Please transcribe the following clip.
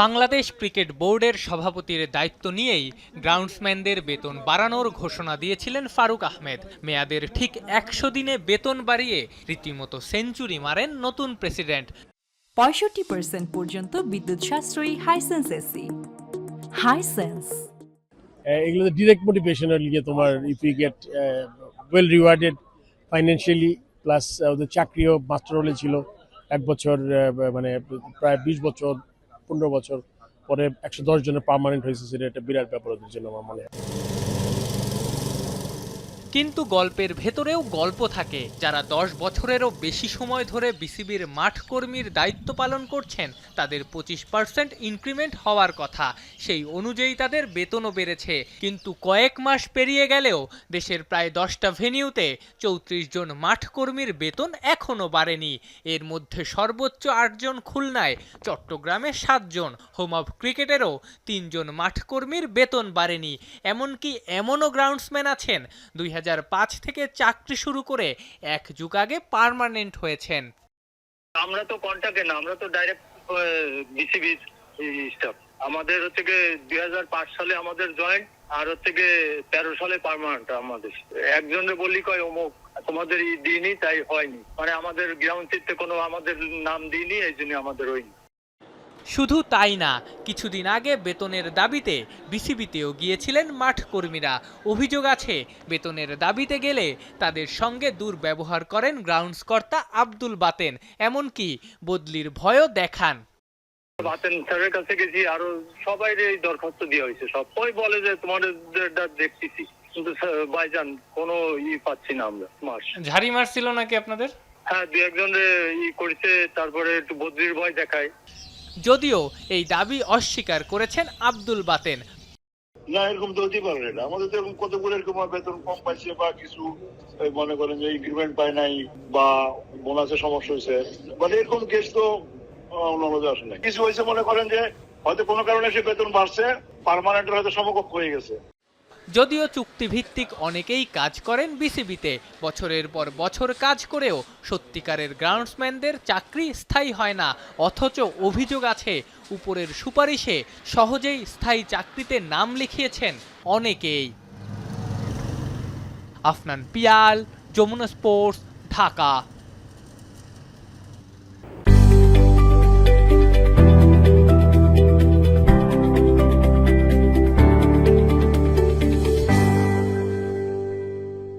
Bangladesh cricket বোর্ডের সভাপতির দায়িত্ব নিয়েই গ্রাউন্ডসম্যানদের বেতন বাড়ানোর ঘোষণা দিয়েছিলেন ফারুক আহমেদ। মেয়াদের ঠিক একশো দিনে বেতন বাড়িয়ে রীতিমতো সেঞ্চুরি মারেন নতুন প্রেসিডেন্ট। পঁয়ষট্টি পার্সেন্ট পর্যন্ত বিদ্যুৎ সাশ্রয়ী হাইসেন্স এসি হাইসেন্স এগুলো ডিরেক্ট মোটিভেশনের লিগে তোমার if you get well rewarded financially plus ওদের চাকরিও মাস্টার হলে ছিল। এক বছর মানে প্রায় বিশ বছর, পনেরো বছর পরে একশো দশ জনের পারমানেন্ট হয়েছে, সেটা একটা বিরাট ব্যাপার ওদের জন্য আমার মনে হয়। কিন্তু গল্পের ভেতরেও গল্প থাকে, যারা দশ বছরেরও বেশি সময় ধরে বিসিবির মাঠ কর্মীর দায়িত্ব পালন করছেন, তাদের পঁচিশ পার্সেন্ট ইনক্রিমেন্ট হওয়ার কথা। সেই অনুযায়ী তাদের বেতনও বেড়েছে, কিন্তু কয়েক মাস পেরিয়ে গেলেও দেশের প্রায় দশটা ভেনিউতে চৌত্রিশ জন মাঠ কর্মীর বেতন এখনও বাড়েনি। এর মধ্যে সর্বোচ্চ আটজন খুলনায়, চট্টগ্রামে সাতজন হোম অফ ক্রিকেটেরও তিনজন মাঠ কর্মীর বেতন বাড়েনি। এমনকি এমনও গ্রাউন্ডসম্যান আছেন, দুই হাজার থেকে চাকরি শুরু করে এক যুগ আগে পার্মানেন্ট হয়েছেন। আমরা তো কন্ট্যাক্টে না, আমরা তো ডাইরেক্ট বিসিবি স্টাফ আমাদের হচ্ছে গিয়ে দুই সালে আমাদের জয়েন্ট আর হচ্ছে গিয়ে তেরো সালে পার্মানেন্ট আমাদের। একজনের বললি কয়, অমুক তোমাদের ই দিইনি, তাই হয়নি। মানে আমাদের গ্রাউন্ড চিত্তে কোনো আমাদের নাম দিইনি, এই জন্য আমাদের হয়নি। শুধু তাই না কিছুদিন আগে বেতনের দাবিতে বিসিবিতেও গিয়েছিলেন মাঠ কর্মীরা অভিযোগ আছে বেতনের দাবিতে গেলে তাদের সঙ্গে দুর্ব্যবহার করেন গ্রাউন্ডস কর্তা আব্দুল বাতেন এমনকি বদলির ভয়ও দেখান। বাতেন স্যারের কাছে গেছি আরও সবাই এই দরখাস্ত দেওয়া হয়েছে। সবাই বলে যে তোমাদের দেখতেছি কিন্তু ভাইজান কোনো ই পাচ্ছি না আমরা মাস ঝাড়ি মারছিল নাকি আপনাদের? হ্যাঁ দু একজন ই করেছে তারপরে একটু বদলির ভয় দেখায়। যদিও এই দাবি অস্বীকার করেছেন আব্দুল বাতেন। না, এরকম তো হতেই পারে না। আমাদের তো এরকম কতগুলো এরকম বেতন কম পাইছে বা কিছু মনে করেন যে ইনক্রিমেন্ট পায় নাই বা বোনাসের সমস্যা হয়েছে মানে এরকম কেস তো নজরে আসে না কিছু হয়েছে মনে করেন যে, হয়তো কোনো কারণে সে বেতন বাড়ছে পার্মানেন্ট হয়তো সমকক্ষ হয়ে গেছে। যদিও চুক্তিভিত্তিক অনেকেই কাজ করেন বিসিবিতে, বছরের পর বছর কাজ করেও সত্যিকারের গ্রাউন্ডসম্যানদের চাকরি স্থায়ী হয় না, অথচ অভিযোগ আছে, উপরের সুপারিশে সহজেই স্থায়ী চাকরিতে নাম লিখিয়েছেন অনেকেই। আফনান পিয়াল, যমুনা স্পোর্টস, ঢাকা।